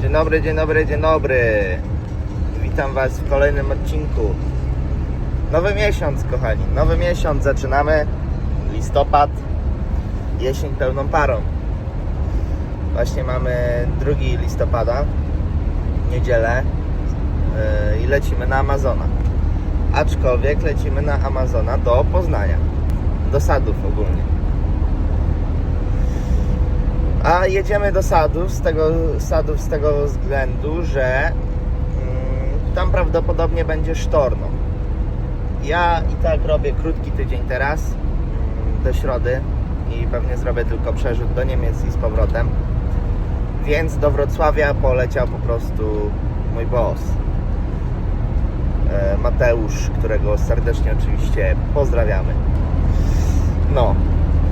Dzień dobry, dzień dobry, dzień dobry. Witam Was w kolejnym odcinku. Nowy miesiąc, kochani. Nowy miesiąc zaczynamy. Listopad. Jesień pełną parą. Właśnie mamy 2 listopada, niedzielę yy, i lecimy na Amazona. Aczkolwiek lecimy na Amazona do Poznania. Do sadów ogólnie. A jedziemy do sadów z tego, sadów z tego względu, że mm, tam prawdopodobnie będzie sztorno. Ja i tak robię krótki tydzień teraz mm, do środy i pewnie zrobię tylko przerzut do Niemiec i z powrotem. Więc do Wrocławia poleciał po prostu mój boss. e, Mateusz, którego serdecznie oczywiście pozdrawiamy. No,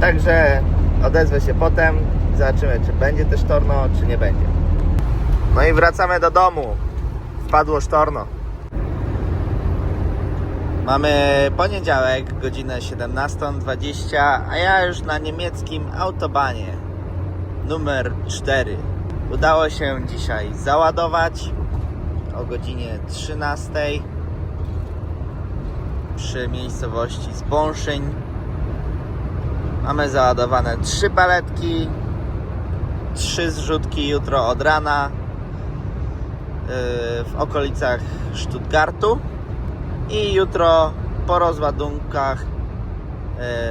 także odezwę się potem. Zobaczymy, czy będzie też sztorno, czy nie będzie. No i wracamy do domu. Wpadło sztorno. Mamy poniedziałek, godzinę 17.20, a ja już na niemieckim autobanie numer 4. Udało się dzisiaj załadować o godzinie 13 przy miejscowości Zbąszyń. Mamy załadowane trzy paletki, trzy zrzutki jutro od rana yy, w okolicach Stuttgartu i jutro po rozładunkach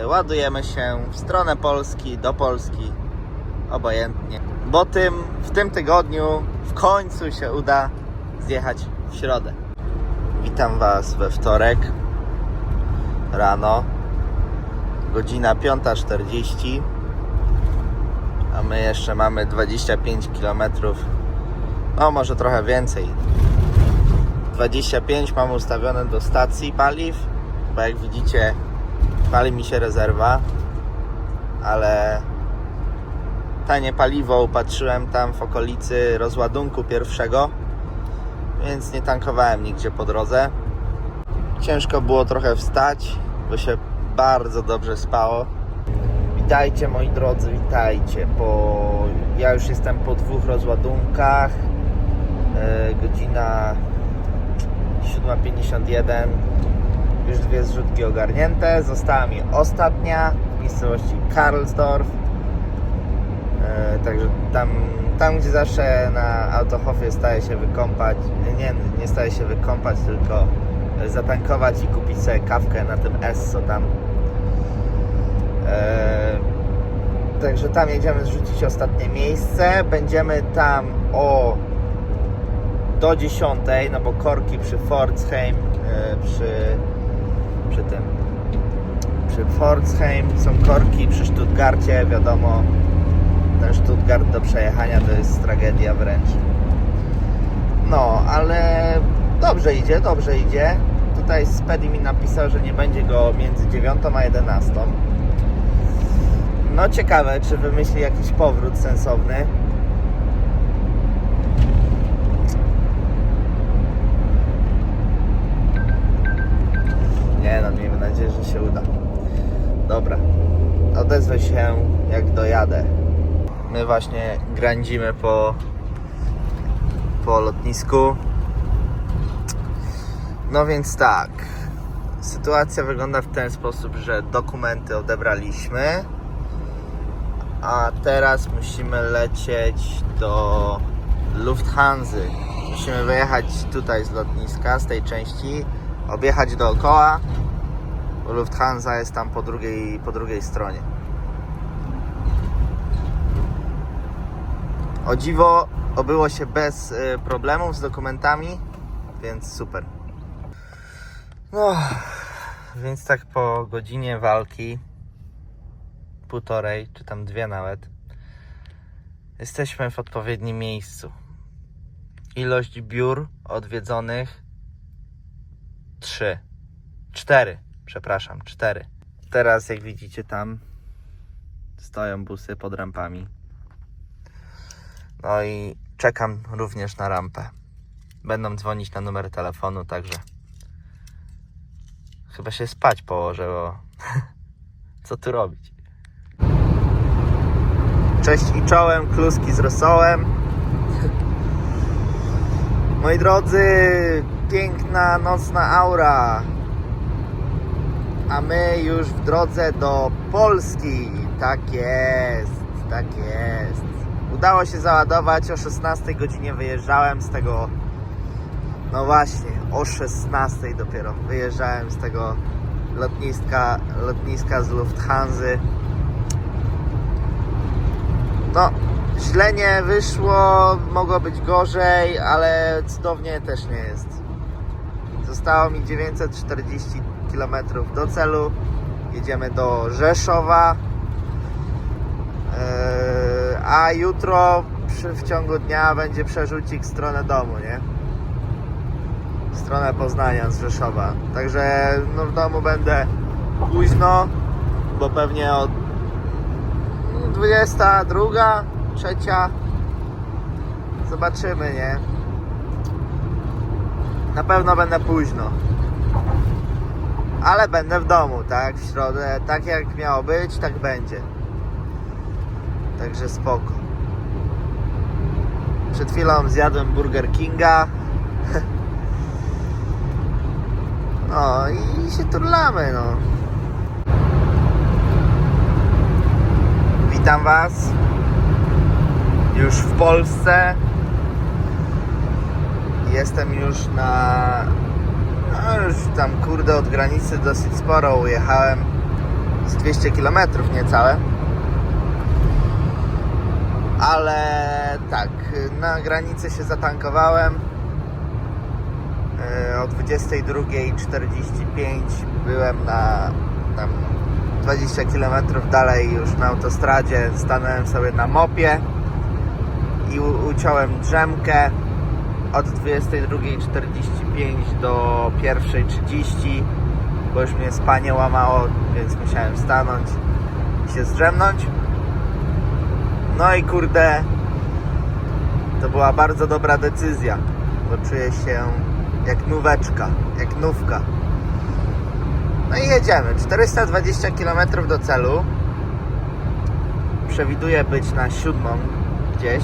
yy, ładujemy się w stronę Polski, do Polski, obojętnie. Bo tym, w tym tygodniu w końcu się uda zjechać w środę. Witam Was we wtorek rano godzina 5.40 a my jeszcze mamy 25 km no może trochę więcej. 25 mam ustawione do stacji paliw bo jak widzicie pali mi się rezerwa ale tanie paliwo upatrzyłem tam w okolicy rozładunku pierwszego więc nie tankowałem nigdzie po drodze. Ciężko było trochę wstać bo się bardzo dobrze spało. Witajcie moi drodzy, witajcie. Po... Ja już jestem po dwóch rozładunkach. E, godzina 7.51. Już dwie zrzutki ogarnięte. Została mi ostatnia w miejscowości Karlsdorf. E, także tam, tam, gdzie zawsze na Autohofie staje się wykąpać, nie, nie staje się wykąpać, tylko zatankować i kupić sobie kawkę na tym Esso tam. Eee, także tam jedziemy zrzucić ostatnie miejsce. Będziemy tam o do 10, no bo korki przy Pforzheim, e, przy, przy tym przy Pforzheim są korki, przy Stuttgarcie wiadomo ten Stuttgart do przejechania to jest tragedia wręcz. No, ale dobrze idzie, dobrze idzie. Tutaj Spedi mi napisał, że nie będzie go między 9 a 11. No ciekawe, czy wymyśli jakiś powrót sensowny. Nie no, miejmy nadzieję, że się uda. Dobra, odezwę się jak dojadę. My właśnie grędzimy po, po lotnisku. No więc tak. Sytuacja wygląda w ten sposób, że dokumenty odebraliśmy, a teraz musimy lecieć do Lufthansa. Musimy wyjechać tutaj z lotniska, z tej części, objechać dookoła, Lufthansa jest tam po drugiej, po drugiej stronie. O dziwo obyło się bez y, problemów z dokumentami, więc super. No, więc tak po godzinie walki, półtorej, czy tam dwie nawet, jesteśmy w odpowiednim miejscu. Ilość biur odwiedzonych trzy, cztery, przepraszam, cztery. Teraz, jak widzicie, tam stoją busy pod rampami. No i czekam również na rampę. Będą dzwonić na numer telefonu, także chyba się spać położę, bo co tu robić? Cześć i czołem, kluski z rosołem. Moi drodzy, piękna nocna aura. A my już w drodze do Polski. Tak jest, tak jest. Udało się załadować. O 16 godzinie wyjeżdżałem z tego. No właśnie, o 16 dopiero wyjeżdżałem z tego lotniska, lotniska z Lufthansa. No, źle nie wyszło, mogło być gorzej, ale cudownie też nie jest. Zostało mi 940 km do celu. Jedziemy do Rzeszowa. Eee, a jutro w ciągu dnia będzie przerzucik w stronę domu, nie? W stronę Poznania z Rzeszowa. Także no, w domu będę późno, bo pewnie od 22, trzecia. Zobaczymy, nie? Na pewno będę późno. Ale będę w domu, tak? W środę, tak jak miało być, tak będzie. Także spoko. Przed chwilą zjadłem Burger Kinga. No i się turlamy, no. Witam Was już w Polsce. Jestem już na. No już tam kurde od granicy dosyć sporo ujechałem. Z 200 km niecałe. Ale tak, na granicy się zatankowałem. E, O 22.45 byłem na tam 20 km dalej już na autostradzie stanąłem sobie na mopie i uciąłem drzemkę od 22.45 do 1.30 bo już mnie spanie łamało, więc musiałem stanąć i się zdrzemnąć no i kurde to była bardzo dobra decyzja bo czuję się jak nóweczka, jak nówka no i jedziemy. 420 km do celu. Przewiduję być na siódmą gdzieś.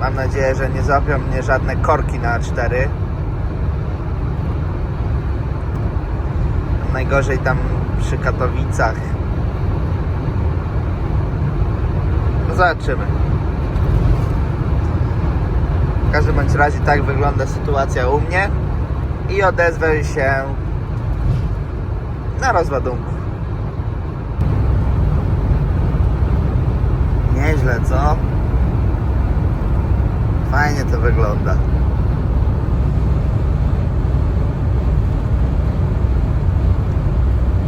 Mam nadzieję, że nie złapią mnie żadne korki na A4. Najgorzej tam przy Katowicach. No zobaczymy. W każdym bądź razie tak wygląda sytuacja u mnie. I odezwę się na rozładunku. Nieźle, co? Fajnie to wygląda.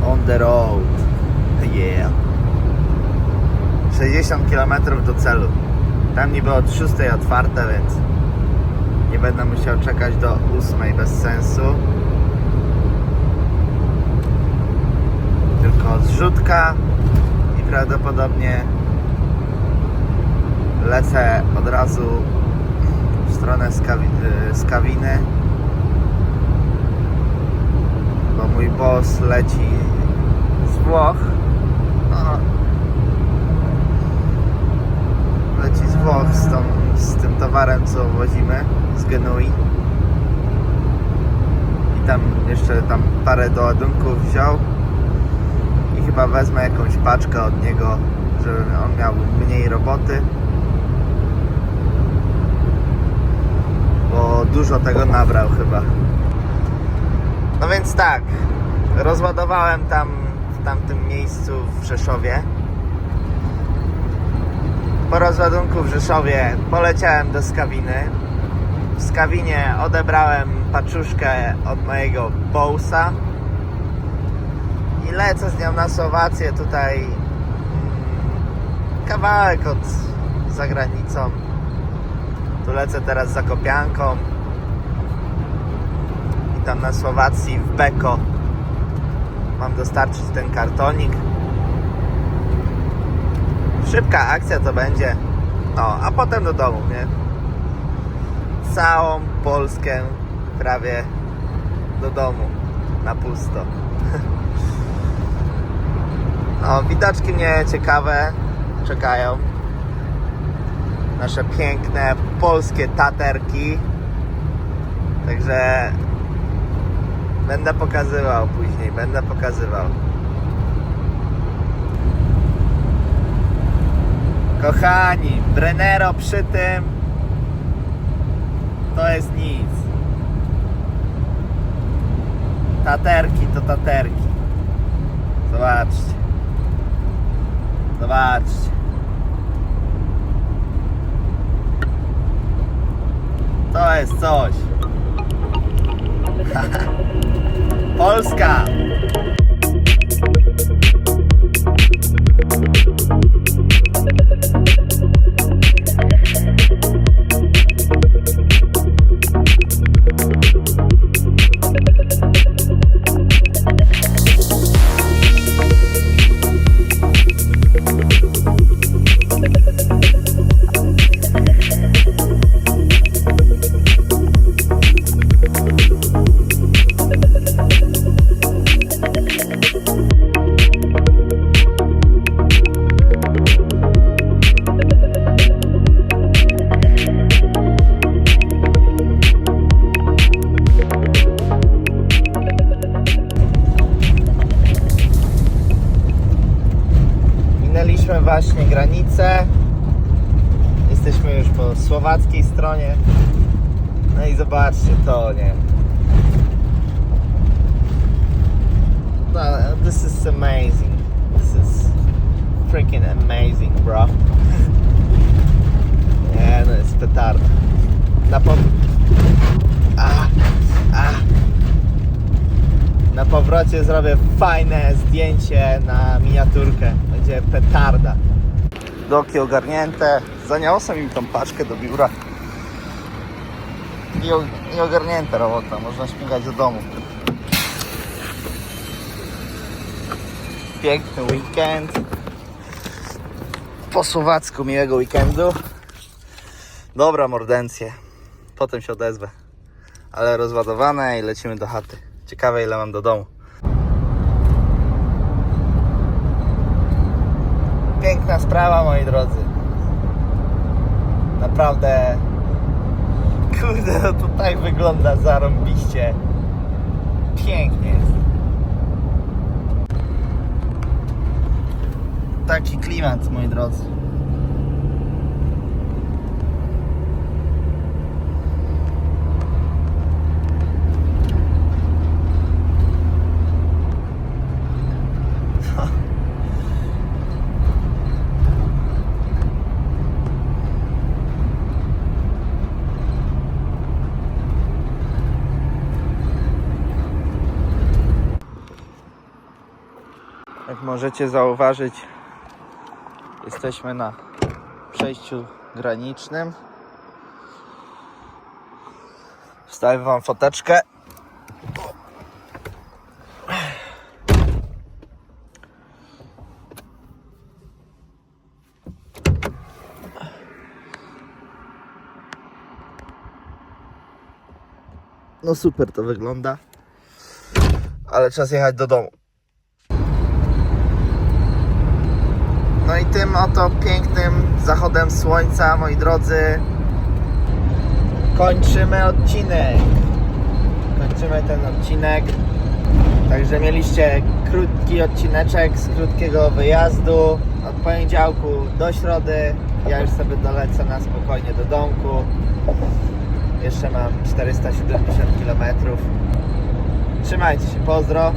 On the road. Yeah. 60 km do celu. Tam niby od 6 otwarte, więc nie będę musiał czekać do 8 bez sensu. tylko zrzutka i prawdopodobnie lecę od razu stronę Skawi- y, Skawiny bo mój boss leci z Włoch. No, leci z Włoch z, tą, z tym towarem co wozimy z Genui. I tam jeszcze tam parę doładunków wziął. I chyba wezmę jakąś paczkę od niego, żeby on miał mniej roboty. Bo dużo tego nabrał chyba. No więc tak, rozładowałem tam w tamtym miejscu w Rzeszowie. Po rozładunku w Rzeszowie poleciałem do Skawiny. W Skawinie odebrałem paczuszkę od mojego Bousa i lecę z nią na Słowację tutaj mm, kawałek od za granicą tu lecę teraz za Kopianką tam na Słowacji w Beko. Mam dostarczyć ten kartonik. Szybka akcja to będzie. No a potem do domu nie? Całą Polskę prawie do domu na pusto. No, widoczki mnie ciekawe czekają. nasze piękne polskie taterki. Także będę pokazywał później, będę pokazywał. Kochani, Brennero przy tym to jest nic. Taterki to taterki. Zobaczcie. Zobaczcie. To jest coś. Polska! Słowackiej stronie. No i zobaczcie to, nie? No, this is amazing. This is freaking amazing, bro. Nie, no jest petarda. Na. Na powrocie zrobię fajne zdjęcie na miniaturkę. Będzie petarda. Doki ogarnięte. Zaniosłem im tą paczkę do biura. I, o- i ogarnięta robota. Można śmigać do domu. Piękny weekend. Po słowacku miłego weekendu. Dobra mordencje. Potem się odezwę. Ale rozładowane i lecimy do chaty. Ciekawe ile mam do domu. Piękna sprawa moi drodzy. Naprawdę. Kurde, no to tak wygląda zarąbiście. Pięknie. Taki klimat moi drodzy. Możecie zauważyć, jesteśmy na przejściu granicznym. Wstawię Wam foteczkę. No super to wygląda. Ale czas jechać do domu. No i tym oto pięknym zachodem słońca, moi drodzy, kończymy odcinek. Kończymy ten odcinek. Także mieliście krótki odcineczek z krótkiego wyjazdu od poniedziałku do środy. Ja już sobie dolecę na spokojnie do domku. Jeszcze mam 470 km. Trzymajcie się, pozdro.